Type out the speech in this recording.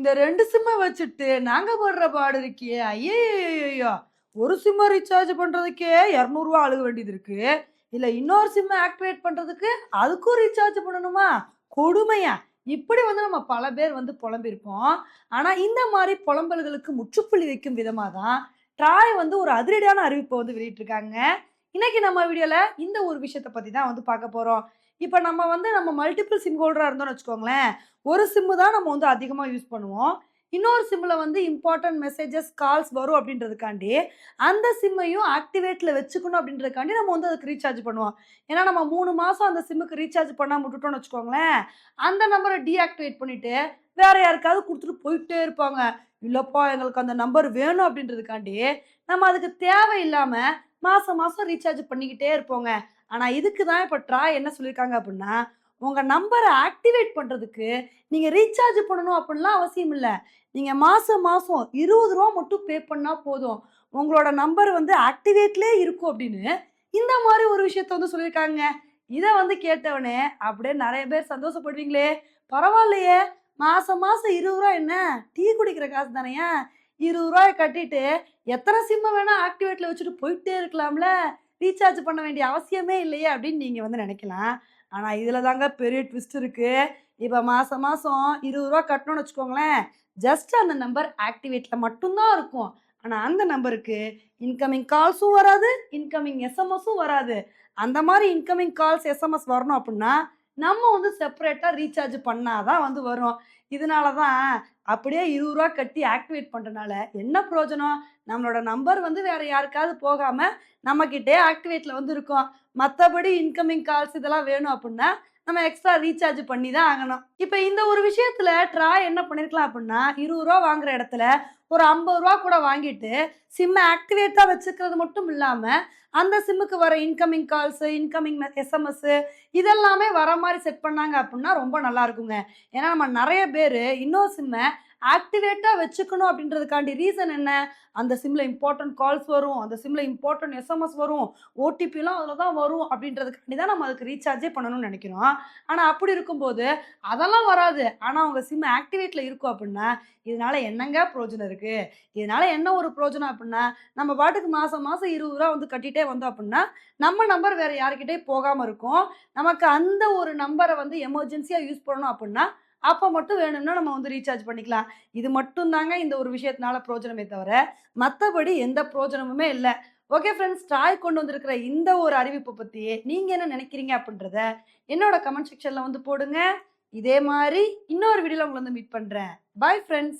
இந்த ரெண்டு சிம்மை வச்சுட்டு நாங்கள் போடுற பாடு இருக்கே ஐயோ ஒரு சிம்மை ரீசார்ஜ் பண்ணுறதுக்கே இரநூறுவா அழுக வேண்டியது இருக்கு. இல்லை இன்னொரு சிம்மை ஆக்டிவேட் பண்ணுறதுக்கு அதுக்கும் ரீசார்ஜ் பண்ணணுமா? கொடுமையா? இப்படி வந்து நம்ம பல பேர் வந்து புலம்பிருப்போம். ஆனால் இந்த மாதிரி புலம்பல்களுக்கு முற்றுப்புள்ளி வைக்கும் விதமாக தான் ட்ராய் வந்து ஒரு அதிரடியான அறிவிப்பை வந்து வெளியிட்டிருக்காங்க. இன்னைக்கு நம்ம வீடியோல இந்த ஒரு விஷயத்தை பத்தி தான் வந்து பார்க்க போறோம். இப்போ நம்ம வந்து நம்ம மல்டிபிள் சிம் ஹோல்டராக இருந்தோம்னு வச்சுக்கோங்களேன் ஒரு சிம்மு தான் நம்ம வந்து அதிகமாக யூஸ் பண்ணுவோம். இன்னொரு சிம்மில் வந்து இம்பார்ட்டன்ட் மெசேஜஸ் கால்ஸ் வரும் அப்படின்றதுக்காண்டி அந்த சிம்மையும் ஆக்டிவேட்டில் வச்சுக்கணும் அப்படின்றதுக்காண்டி நம்ம வந்து அதுக்கு ரீசார்ஜ் பண்ணுவோம். ஏன்னா நம்ம மூணு மாதம் அந்த சிம்முக்கு ரீசார்ஜ் பண்ணாமல் விட்டுட்டோம்னு வச்சுக்கோங்களேன் அந்த நம்பரை டீஆக்டிவேட் பண்ணிவிட்டு வேறு யாருக்காவது கொடுத்துட்டு போயிட்டே இருப்பாங்க. இல்லைப்பா எங்களுக்கு அந்த நம்பர் வேணும் அப்படின்றதுக்காண்டி நம்ம அதுக்கு தேவையில்லாமல் மாதம் மாதம் ரீசார்ஜ் பண்ணிக்கிட்டே இருப்போங்க. ஆனால் இதுக்கு தான் இப்போ ட்ராய் என்ன சொல்லியிருக்காங்க அப்படின்னா உங்கள் நம்பரை ஆக்டிவேட் பண்ணுறதுக்கு நீங்கள் ரீசார்ஜ் பண்ணணும் அப்படின்லாம் அவசியம் இல்லை. நீங்கள் மாதம் மாதம் இருபது ரூபா மட்டும் பே பண்ணால் போதும். உங்களோட நம்பர் வந்து ஆக்டிவேட்லேயே இருக்கும் அப்படின்னு இந்த மாதிரி ஒரு விஷயத்த வந்து சொல்லியிருக்காங்க இதை வந்து கேட்டவனே அப்படியே நிறைய பேர் சந்தோஷப்படுவீங்களே. பரவாயில்லையே. மாதம் மாதம் இருபது ரூபா என்ன? டீ குடிக்கிற காசு தானேயா? இருபது ரூபாய் கட்டிட்டு எத்தனை சிம்மை வேணால் ஆக்டிவேட்டில் வச்சுட்டு போயிட்டே இருக்கலாம்ல? ரீசார்ஜ் பண்ண வேண்டிய அவசியமே இல்லையே அப்படின்னு நீங்கள் வந்து நினைக்கலாம். ஆனால் இதில் தாங்க பெரிய ட்விஸ்ட் இருக்குது இப்போ மாதம் மாதம் இருபது ரூபா கட்டணும்னு வச்சுக்கோங்களேன். ஜஸ்ட் அந்த நம்பர் ஆக்டிவேட்டில் மட்டும்தான் இருக்கும். ஆனால் அந்த நம்பருக்கு இன்கமிங் கால்ஸும் வராது இன்கமிங் எஸ்எம்எஸும் வராது. அந்த மாதிரி இன்கமிங் கால்ஸ் எஸ்எம்எஸ் வரணும் அப்படின்னா நம்ம வந்து செப்பரேட்டாக ரீசார்ஜ் பண்ணாதான் வந்து வரும். இதனால தான் அப்படியே இருபது ரூபா கட்டி ஆக்டிவேட் பண்ணுறனால என்ன பிரயோஜனம்? நம்மளோட நம்பர் வந்து வேற யாருக்காவது போகாமல் நம்மக்கிட்டே ஆக்டிவேட்டில் வந்து இருக்கும். மற்றபடி இன்கமிங் கால்ஸ் இதெல்லாம் வேணும் அப்படின்னா நம்ம எக்ஸ்ட்ரா ரீசார்ஜ் பண்ணி தான் ஆகணும். இப்போ இந்த ஒரு விஷயத்தில் ட்ராய் என்ன பண்ணியிருக்கலாம் அப்படின்னா இருபது ரூபா வாங்குற இடத்துல ஒரு ஐம்பது ரூபா கூட வாங்கிட்டு சிம்மை ஆக்டிவேட்டாக வச்சுக்கிறது மட்டும் இல்லாமல் அந்த சிம்முக்கு வர இன்கமிங் கால்ஸு இன்கமிங் எஸ்எம்எஸ்ஸு இதெல்லாமே வர மாதிரி செட் பண்ணாங்க அப்படின்னா ரொம்ப நல்லா இருக்குங்க. ஏன்னா நம்ம நிறைய பேர் இன்னொரு சிம்மை ஆக்டிவேட்டாக வச்சுக்கணும் அப்படின்றதுக்காண்டி ரீசன் என்ன? அந்த சிம்மில் இம்பார்ட்டன்ட் கால்ஸ் வரும் அந்த சிம்மில் இம்பார்ட்டன்ட் எஸ்எம்எஸ் வரும் ஓடிபிலாம் அதில் தான் வரும் அப்படின்றதுக்காண்டி தான் நம்ம அதுக்கு ரீசார்ஜே பண்ணணும்னு நினைக்கிறோம். ஆனால் அப்படி இருக்கும்போது அதெல்லாம் வராது. ஆனால் அவங்க சிம் ஆக்டிவேட்டில் இருக்கும் அப்படின்னா இதனால என்னங்க ப்ரோஜனம் இருக்குது இதனால என்ன ஒரு ப்ரோஜனம் அப்படின்னா நம்ம பாட்டுக்கு மாதம் மாதம் இருபது ரூபா வந்து கட்டிகிட்டே வந்தோம் அப்படின்னா நம்ம நம்பர் வேறு யாருக்கிட்டே போகாமல் இருக்கும். நமக்கு அந்த ஒரு நம்பரை வந்து எமர்ஜென்சியாக யூஸ் பண்ணணும் அப்படின்னா அப்போ மட்டும் வேணும்னா நம்ம வந்து ரீசார்ஜ் பண்ணிக்கலாம். இது மட்டும் தாங்க இந்த ஒரு விஷயத்தினால பிரோஜனமே தவிர மற்றபடி எந்த பிரோஜனமுமே இல்லை. ஓகே ஃப்ரெண்ட்ஸ் ட்ராய் கொண்டு வந்திருக்கிற இந்த ஒரு அறிவிப்பை பற்றி நீங்கள் என்ன நினைக்கிறீங்க அப்படின்றத என்னோட கமெண்ட் செக்ஷனில் வந்து போடுங்க. இதே மாதிரி இன்னொரு வீடியோவில் உங்களை வந்து மீட் பண்ணுறேன் பாய் ஃப்ரெண்ட்ஸ்